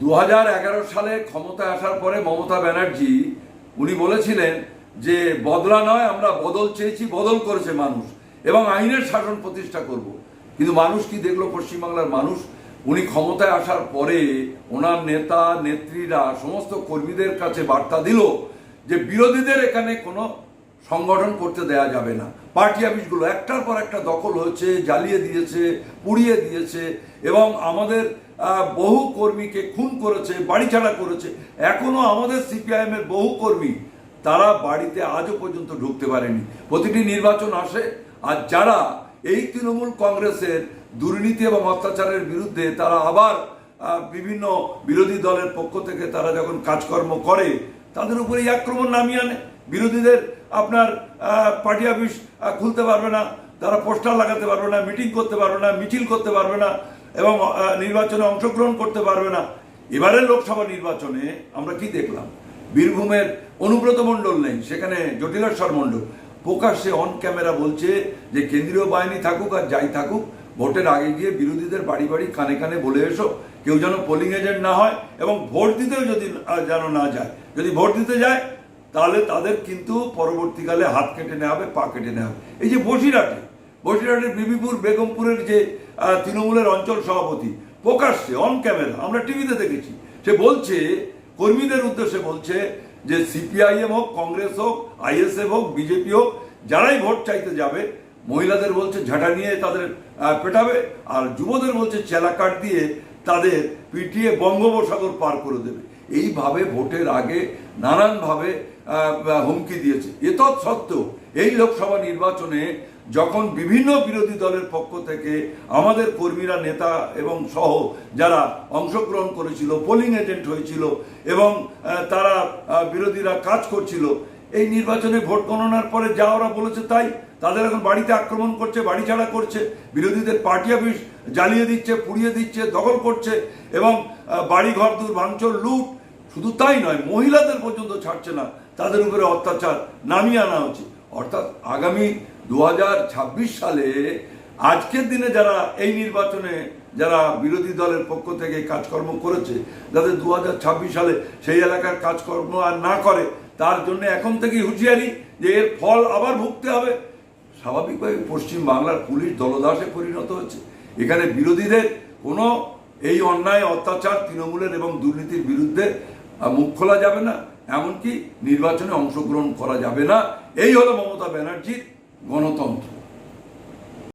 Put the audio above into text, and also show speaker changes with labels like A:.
A: দু হাজার এগারো সালে ক্ষমতায় আসার পরে মমতা ব্যানার্জি, উনি বলেছিলেন যে, বদলা নয়, আমরা বদল চেয়েছি, বদল করেছে মানুষ এবং আইনের শাসন প্রতিষ্ঠা করব। কিন্তু মানুষ কি দেখল? পশ্চিমবাংলার মানুষ, উনি ক্ষমতায় আসার পরে ওনার নেতা, নেত্রীরা, সমস্ত কর্মীদের কাছে বার্তা দিল যে, বিরোধীদের এখানে কোনো সংগঠন করতে দেয়া যাবে না। পার্টি অফিসগুলো একটার পর একটা দখল হয়েছে, জ্বালিয়ে দিয়েছে, পুড়িয়ে দিয়েছে এবং আমাদের বহু কর্মীকে খুন করেছে বাড়ি ছাড়া করেছে। এখনও আমাদের সিপিআইএম এর বহু কর্মী তারা বাড়িতে আজও পর্যন্ত ঢুকতে পারেনি। প্রতিটি নির্বাচন আসে আর যারা এই তৃণমূল কংগ্রেসের দুর্নীতি এবং অত্যাচারের বিরুদ্ধে তারা আবার বিভিন্ন বিরোধী দলের পক্ষ থেকে তারা যখন কাজকর্ম করে তাদের উপরে এই আক্রমণ নামিয়ে আনে। বিরোধীদের আপনার পার্টি অফিস খুলতে পারবে না, তারা পোস্টার লাগাতে পারবে না, মিটিং করতে পারবে না, মিছিল করতে পারবে না, এবং নির্বাচনে অংশগ্রহণ করতে পারবে না। এবারের লোকসভা নির্বাচনে আমরা কি দেখলাম? বীরভূমের অনুব্রত মণ্ডল নেই, সেখানে জটিলেশ্বর মণ্ডল। প্রকাশ্যে অন ক্যামেরা বলছে যে, কেন্দ্রীয় বাহিনী থাকুক আর যাই থাকুক ভোটের আগে গিয়ে বিরোধীদের বাড়ি বাড়ি কানে কানে বলে এসো, কেউ যেন পোলিং এজেন্ট না হয় এবং ভোট দিতেও যদি যেন না যায়। যদি ভোট দিতে যায়, তাহলে তাদের কিন্তু পরবর্তীকালে হাত কেটে নেওয়া হবে, পা কেটে নেওয়া হবে। এই যে বসিরহাটে, বসিরহাটের বিবিপুর, বেগমপুরের যে তৃণমূলের অঞ্চল সভাপতি, প্রকাশ্যে অন ক্যামেরা আমরা টিভিতে দেখেছি, সে বলছে, কর্মীদের উদ্দেশ্যে বলছে যে সিপিআইএম হোক কংগ্রেস হোক আইএসএফ হোক বিজেপি হোক, যারাই ভোট চাইতে যাবে মহিলাদের বলছে ঝাঁটা নিয়ে তাদের পেটাবে, আর যুবদের বলছে চেলা কাট দিয়ে তাদের পিটিয়ে বঙ্গোপসাগর পার করে দেবে। এইভাবে ভোটের আগে নানানভাবে হুমকি দিয়েছে। এতৎ সত্ত্বেও এই লোকসভা নির্বাচনে যখন বিভিন্ন বিরোধী দলের পক্ষ থেকে আমাদের কর্মীরা, নেতা এবং সহ যারা অংশগ্রহণ করেছিল পোলিং এজেন্ট হয়েছিল এবং তারা বিরোধীরা কাজ করছিল এই নির্বাচনে ভোট গণনার পরে যা ওরা বলেছে তাই, তাদের এখন বাড়িতে আক্রমণ করছে, বাড়ি ছাড়া করছে, বিরোধীদের পার্টি অফিস জ্বালিয়ে দিচ্ছে, পুড়িয়ে দিচ্ছে, দখল করছে এবং বাড়ি ঘর দূর ভাঙচুর লুট, শুধু তাই নয়, মহিলাদের পর্যন্ত ছাড়ছে না, তাদের উপরে অত্যাচার নামিয়ে আনা হচ্ছে অর্থাৎ আগামী দু হাজার ছাব্বিশ সালে, আজকের দিনে যারা এই নির্বাচনে যারা বিরোধী দলের পক্ষ থেকে কাজকর্ম করেছে যাতে দু হাজার ছাব্বিশ সালে সেই এলাকার কাজকর্ম আর না করে, তার জন্য এখন থেকেই হুঁশিয়ারি যে এর ফল আবার ভুগতে হবে। স্বাভাবিকভাবে পশ্চিম বাংলার পুলিশ দলদাসে পরিণত হচ্ছে এখানে বিরোধীদের কোনো এই অন্যায়, অত্যাচার তৃণমূলের এবং দুর্নীতির বিরুদ্ধে মুখ খোলা যাবে না, এমনকি নির্বাচনে অংশগ্রহণ করা যাবে না। এই হলো মমতা ব্যানার্জির গণতন্ত্র।